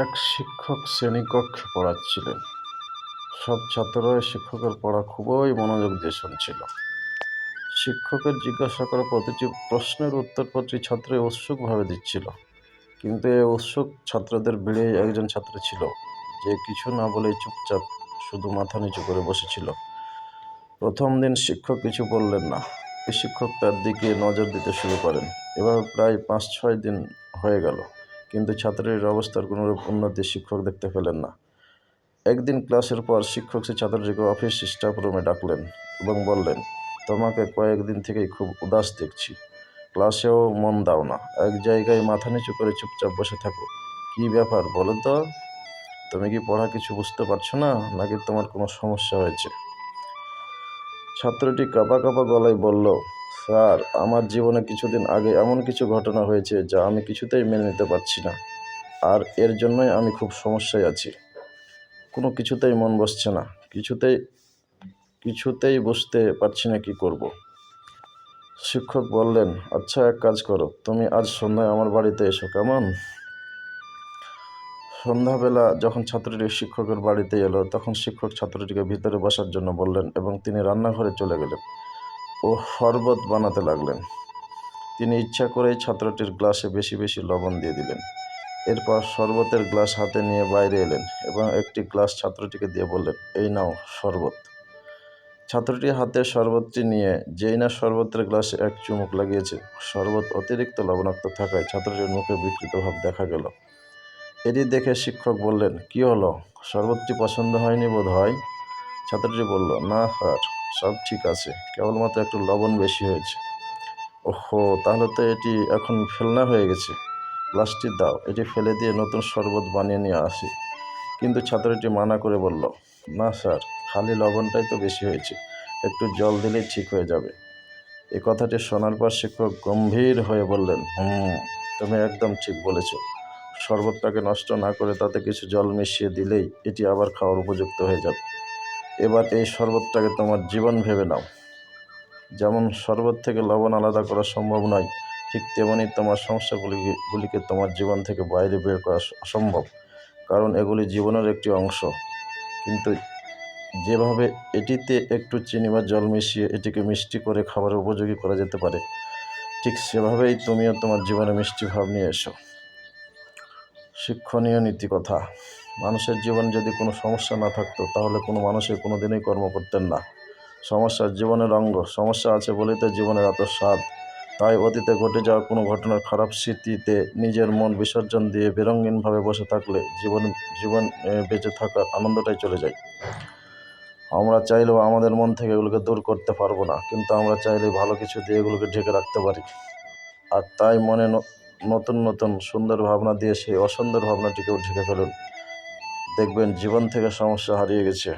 এক শিক্ষক শ্রেণীকক্ষে পড়াচ্ছিলেন সব ছাত্ররাই শিক্ষকের পড়া খুবই মনোযোগ দিয়ে শুনছিল। শিক্ষকের জিজ্ঞাসা করা প্রতিটি প্রশ্নের উত্তর প্রতি ছাত্রই উৎসুকভাবে দিচ্ছিল। কিন্তু এই উৎসুক ছাত্রদের ভিড়ে একজন ছাত্র ছিল যে কিছু না বলে চুপচাপ শুধু মাথা নিচু করে বসেছিল। প্রথম দিন শিক্ষক কিছু বললেন না। শিক্ষক তার দিকে নজর দিতে শুরু করেন। এভাবে প্রায় পাঁচ ছয় দিন হয়ে গেল। কিন্তু ছাত্রীর অবস্থার কোনোরূপ উন্নতি শিক্ষক দেখতে পেলেন না। একদিন ক্লাসের পর শিক্ষক সে ছাত্রটিকে অফিস স্টাফ রুমে ডাকলেন এবং বললেন, তোমাকে কয়েকদিন থেকেই খুব উদাস দেখছি। ক্লাসেও মন দাও না। এক জায়গায় মাথা নিচু করে চুপচাপ বসে থাকো। কী ব্যাপার বলো তো? তুমি কি পড়া কিছু বুঝতে পারছ না? নাকি তোমার কোনো সমস্যা হয়েছে? ছাত্রটি কাঁপা কাঁপা গলায় বলল স্যার, আমার জীবনে কিছুদিন আগে এমন কিছু ঘটনা হয়েছে যা আমি কিছুতেই মেনে নিতে পারছি না। আর এর জন্যই আমি খুব সমস্যায় আছি। কোনো কিছুতেই মন বসছে না। কিছুতেই কিছুতেই বুঝতে পারছি না কি করব। শিক্ষক বললেন আচ্ছা এক কাজ করো। তুমি আজ সন্ধ্যায় আমার বাড়িতে এসো, কেমন? সন্ধ্যাবেলা যখন ছাত্রটি শিক্ষকের বাড়িতে এলো, তখন শিক্ষক ছাত্রটিকে ভিতরে বসার জন্য বললেন এবং তিনি রান্নাঘরে চলে গেলেন। ও শরবত বানাতে লাগলেন। তিনি ইচ্ছা করেই ছাত্রটির গ্লাসে বেশি বেশি লবণ দিয়ে দিলেন। এরপর শরবতের গ্লাস হাতে নিয়ে বাইরে এলেন এবং একটি গ্লাস ছাত্রটিকে দিয়ে বললেন, এই নাও শরবত। ছাত্রটি হাতে শরবতটি নিয়ে, যেই না শরবতের গ্লাসে এক চুমুক লাগিয়েছে, শরবত অতিরিক্ত লবণাক্ত থাকায় ছাত্রটির মুখে বিকৃত ভাব দেখা গেল। এটি দেখে শিক্ষক বললেন, কি হলো? শরবতটি পছন্দ হয়নি বোধ হয় ছাত্রটি বলল, না স্যার। সব ঠিক আছে, কেবলমাত্র একটু লবণ বেশি হয়েছে। ওহো, তাহলে তো এটি এখন ফেলনা হয়ে গেছে। গ্লাসটি দাও, এটি ফেলে দিয়ে নতুন শরবত বানিয়ে নিয়ে আসি। কিন্তু ছাত্রটি মানা করে বলল, না স্যার, খালি লবণটাই তো বেশি হয়েছে, একটু জল দিলেই ঠিক হয়ে যাবে। এ কথাটি শোনার পর শিক্ষক গম্ভীর হয়ে বললেন, হুম, তুমি একদম ঠিক বলেছ। শরবতটাকে নষ্ট না করে তাতে কিছু জল মিশিয়ে দিলেই এটি আবার খাওয়ার উপযুক্ত হয়ে যাবে। এবার এই শরবতটাকে তোমার জীবন ভেবে নাও। যেমন শরবত থেকে লবণ আলাদা করা সম্ভব নয়, ঠিক তেমনি তোমার সমস্যাগুলিকে গুলিকে তোমার জীবন থেকে বাইরে বের করা অসম্ভব, কারণ এগুলি জীবনের একটি অংশ। কিন্তু যেভাবে এটিতে একটু চিনি বা জল মিশিয়ে এটিকে মিষ্টি করে খাবার উপযোগী করা যেতে পারে, ঠিক সেভাবেই তুমিও তোমার জীবনে মিষ্টি ভাব নিয়ে এসো। শিক্ষণীয় নীতি কথা মানুষের জীবনে যদি কোনো সমস্যা না থাকতো, তাহলে কোনো মানুষই কোনো দিনই কর্ম করতেন না। সমস্যা জীবনের অঙ্গ, সমস্যা আছে বলেই তো জীবনের এত স্বাদ। তাই অতীতে ঘটে যাওয়া কোনো ঘটনার খারাপ স্মৃতিতে নিজের মন বিসর্জন দিয়ে বেরঙ্গিনভাবে বসে থাকলে জীবন জীবন বেঁচে থাকার আনন্দটাই চলে যায়। আমরা চাইলেও আমাদের মন থেকে এগুলোকে দূর করতে পারব না, কিন্তু আমরা চাইলে ভালো কিছু দিয়ে এগুলোকে ঢেকে রাখতে পারি। আর তাই মনে নতুন নতুন সুন্দর ভাবনা দিয়ে সেই অসুন্দর ভাবনাটিকেও ঢেকে ফেলুন। দেখবেন জীবন থেকে সমস্যা হারিয়ে গেছে।